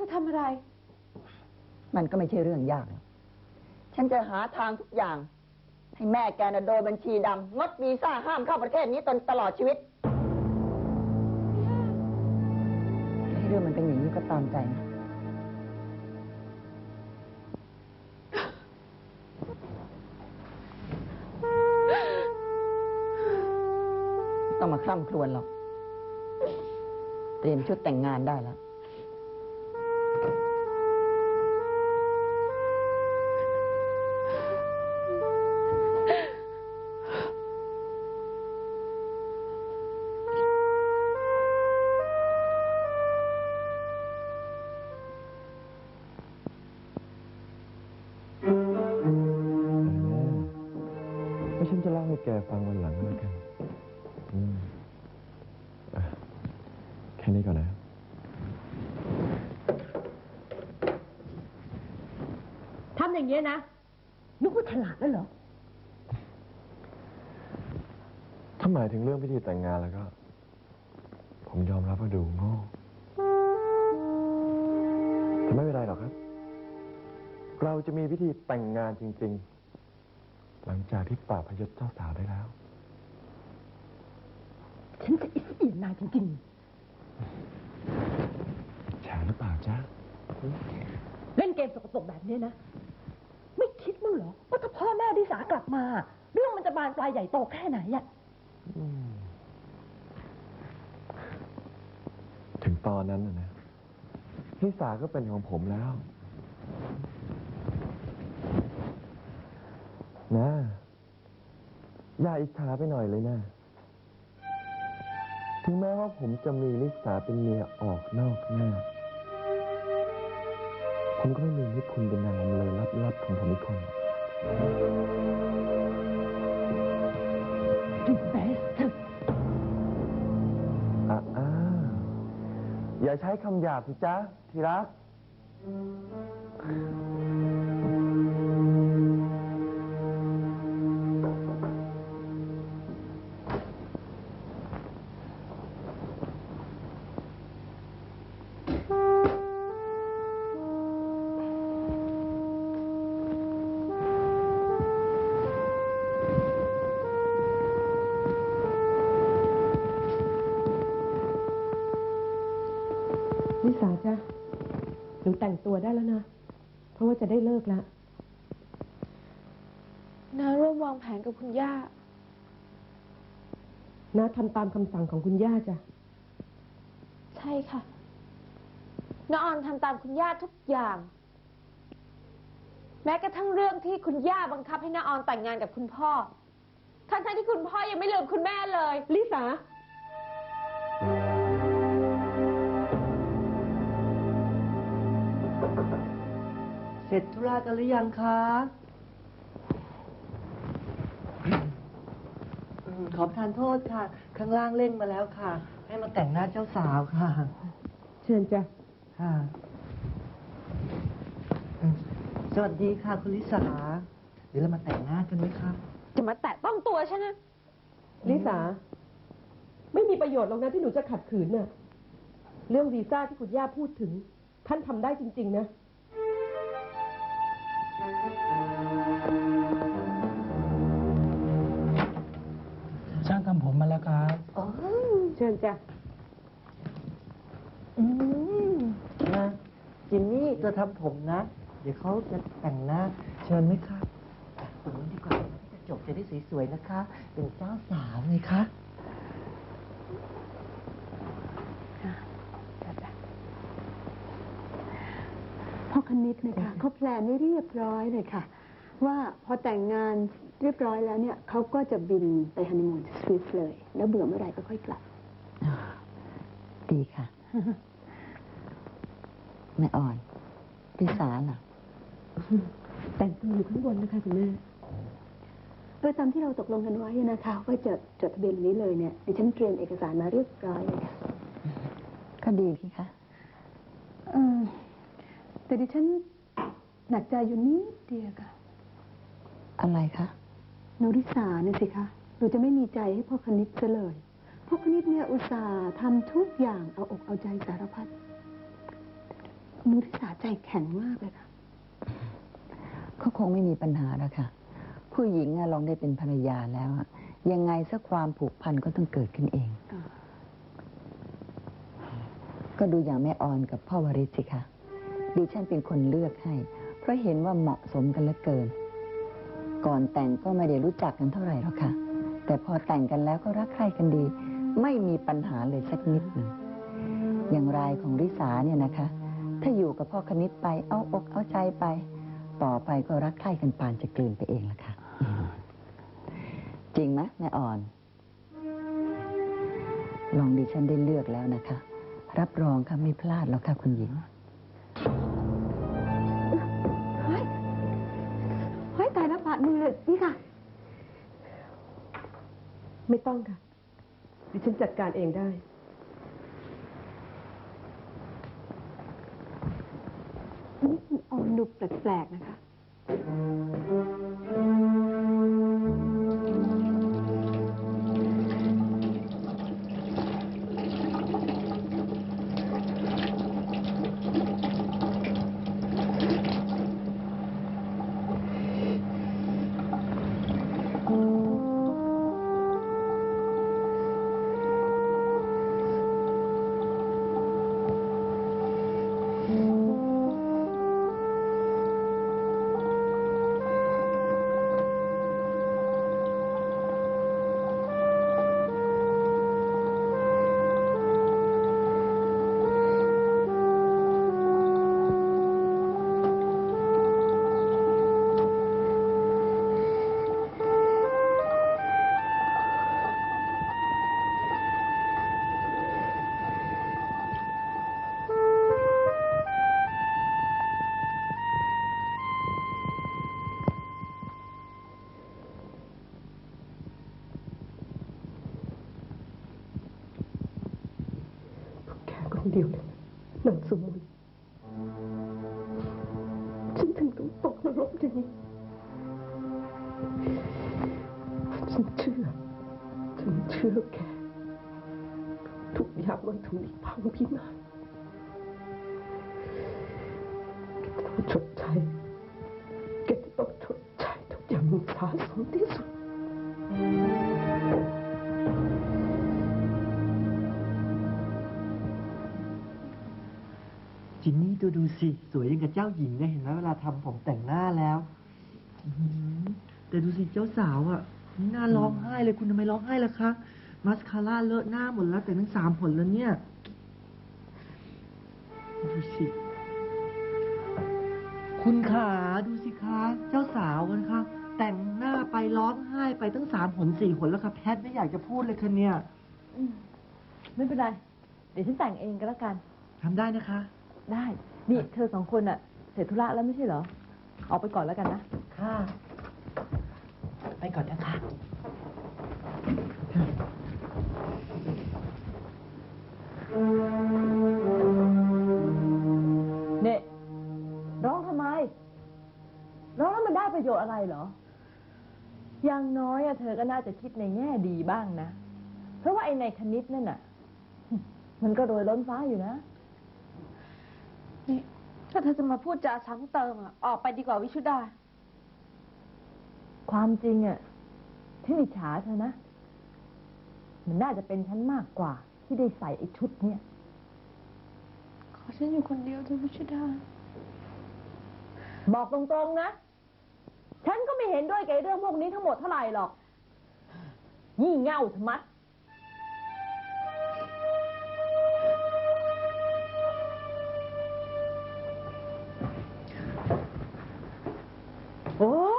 จะทำอะไร มันก็ไม่ใช่เรื่องยากหรอกฉันจะหาทางทุกอย่าง ให้แม่แกน่ะโดนบัญชีดำงดวีซ่าห้ามเข้าประเทศนี้ตนตลอดชีวิต ให้เรื่องมันเป็นอย่างนี้ก็ตามใจนะ ต้องมาคร่ำครวญหรอก เตรียมชุดแต่งงานได้แล้ว จะเล่าให้แกฟังวันหลังแล้วกันอืมอะแค่นี้ก่อนนะ ทำอย่างเงี้ยนะนึกว่าฉลาดแล้วเหรอ ถ้าหมายถึงเรื่องพิธีแต่งงานแล้วก็ ผมยอมรับว่าดูโง่แต่ไม่เป็นไรหรอกครับ เราจะมีพิธีแต่งงานจริง ๆ หลังจากที่ปราบพยศเจ้าสาวได้แล้ว ฉันจะอิสเอียนนายจริงแฉหรือเปล่าจ๊ะๆเล่นเกมสกปรกแบบเนี้ยนะ ไม่คิดมั้างเหรอ ว่าถ้าพ่อแม่ดิสากลับมา เรื่องมันจะบานปลายใหญ่โตแค่ไหนอะอืมถึงตอนนั้นนะนะนิสาก็เป็นของผมแล้ว นะอย่าอิจฉาไปหน่อยเลยนะ ถึงแม้ว่าผมจะมีลิสาเป็นเมียออกนอกหน้า ผมก็ไม่มีให้คุณเป็นนางเลยลับๆของผมอีกคนดูเบสเถอะอะอ่าอย่าใช้คำหยาบสิจ๊ะ ทีรัก หนูแต่งตัวได้แล้วนะ เพราะว่าจะได้เลิกแล้วน้าร่วมวางแผนกับคุณย่า นะทำตามคำสั่งของคุณย่าจ้ะ ใช่ค่ะ น้าออนทำตามคุณย่าทุกอย่าง แม้กระทั่งเรื่องที่คุณย่าบังคับให้น้าออนแต่งงานกับคุณพ่อ ทั้งๆที่คุณพ่อยังไม่ลืมคุณแม่เลย ลิสา ร็จธุระกันหรือยังคะอืมขอประทานโทษค่ะ ข้างล่างเร่งมาแล้วค่ะ ให้มาแต่งหน้าเจ้าสาวค่ะ เชิญจ้ะค่ะอืมสวัสดีค่ะ คุณลิสาเดี๋ยวเรามาแต่งหน้ากันไหมครับจะมาแตะต้องตัวฉันนะ ลิสาไม่มีประโยชน์หรอกนะที่หนูจะขัดขืนน่ะ เรื่องวีซ่าที่คุณย่าพูดถึง ท่านทำได้จริง ๆ นะ ช่างทำผมมาแล้วครับเชิญจ้ะอืมนะจินนี่จะทำผมนะ เดี๋ยวเขาจะแต่งหน้า เชิญไหมคะตรงนี้ดีกว่าจะจบจะได้สวยๆนะคะ เป็นเจ้าสาวไงคะ พ่อ คณิตนะคะเขาแพลนไว้เรียบร้อยเลยค่ะ ว่าพอแต่งงานเรียบร้อยแล้วเนี่ยเขาก็จะบินไปฮันนีมูนที่สวิสเลย แล้วเบื่อเมื่อไหร่ก็ค่อยกลับ ดีค่ะแม่อ่อนพิสาล่ะแต่งตัวอยู่ข้างบนนะคะคุณแม่โดยตามที่เราตกลงกันไว้นะคะว่าจะจดทะเบียนวันนี้เลยเนี่ยดิฉันเตรียมเอกสารมาเรียบร้อยเลยค่ะก็ดีพี่คะเออ แต่ดิฉันหนักใจอยู่นิดเดียวค่ะ อะไรคะโนริสาเนี่ยสิคะหนูจะไม่มีใจให้พ่อคณิตซะเลยพ่อคณิตเนี่ยอุตส่าห์ทำทุกอย่างเอาอกเอาใจสารพัดมุทิสาใจแข็งมากเลยค่ะเขาคงไม่มีปัญหาแล้วค่ะ ผู้หญิงอะลองได้เป็นภรรยาแล้วอะยังไงสักความผูกพันก็ต้องเกิดขึ้นเองอ่าก็ดูอย่างแม่ออนกับพ่อวริศสิคะ ดิฉันเป็นคนเลือกให้ เพราะเห็นว่าเหมาะสมกันเหลือเกิน ก่อนแต่งก็ไม่ได้รู้จักกันเท่าไหร่หรอกค่ะ แต่พอแต่งกันแล้วก็รักใคร่กันดี ไม่มีปัญหาเลยสักนิดหนึ่งอย่างรายของริสาเนี่ยนะคะ ถ้าอยู่กับพ่อคณิตไปเอาอกเอาใจไป ต่อไปก็รักใคร่กันปานจะกลืนไปเองละค่ะ จริงไหมแม่อ่อน ลองดิฉันได้เลือกแล้วนะคะ รับรองค่ะไม่พลาดแล้วค่ะคุณหญิงาดมือเลยนี่ค่ะ ไม่ต้องค่ะ ดิฉันจัดการเองได้ นี่คุณออนดูแปลกๆนะคะ คนเดียวเลยนางสมุนฉันถึงต้องตกนรกอย่างนี้ฉันเชื่อ ฉันเชื่อแก ทุกอย่างมันถึงได้พังพินาศต้องชดใช้แกจะต้องชดใช้ทุกอย่างมันสาสมที่สุด นนี่ดูดูสิสวยยังกับเจ้าหญิงเลยเห็นไหมเวลาทำผมแต่งหน้าแล้วอื้อหือแต่ดูสิเจ้าสาวอะนี่น่าร้องไห้เลยคุณทำไมร้องไห้ล่ะคะมาสคาร่าเลอะหน้าหมดแล้วแต่งทั้งสามผลแล้วเนี่ยดูสิคุณขาดูสิคะเจ้าสาวกันคะแต่งหน้าไปร้องไห้ไปตั้งสามผลสี่ผลแล้วค่ะแพทย์ไม่อยากจะพูดเลยค่ะเนี่ยไม่เป็นไร เดี๋ยวฉันแต่งเองก็แล้วกัน ทำได้นะคะ ได้ นี่เธอสองคนอะเสร็จธุระแล้วไม่ใช่เหรอ ออกไปก่อนแล้วกันนะ ค่ะ ไปก่อนนะคะ เนี่ยร้องทำไม ร้องแล้วมันได้ประโยชน์อะไรเหรอ อย่างน้อยอะเธอก็น่าจะคิดในแง่ดีบ้างนะ เพราะว่าไอ้ในคณิตนั่นน่ะ มันก็โรยล้นฟ้าอยู่นะ นี่ถ้าเธอจะมาพูดจาซ้ำเติมอะออกไปดีกว่าวิชุดา ความจริงอะที่อิจฉาเธอนะ มันน่าจะเป็นฉันมากกว่า ที่ได้ใส่ไอ้ชุดเนี่ย ขอฉันอยู่คนเดียวเถอะวิชุดา บอกตรงๆนะ ฉันก็ไม่เห็นด้วยกับไอ้เรื่องพวกนี้ทั้งหมดเท่าไหร่หรอก ยี่เง่าทมัด โ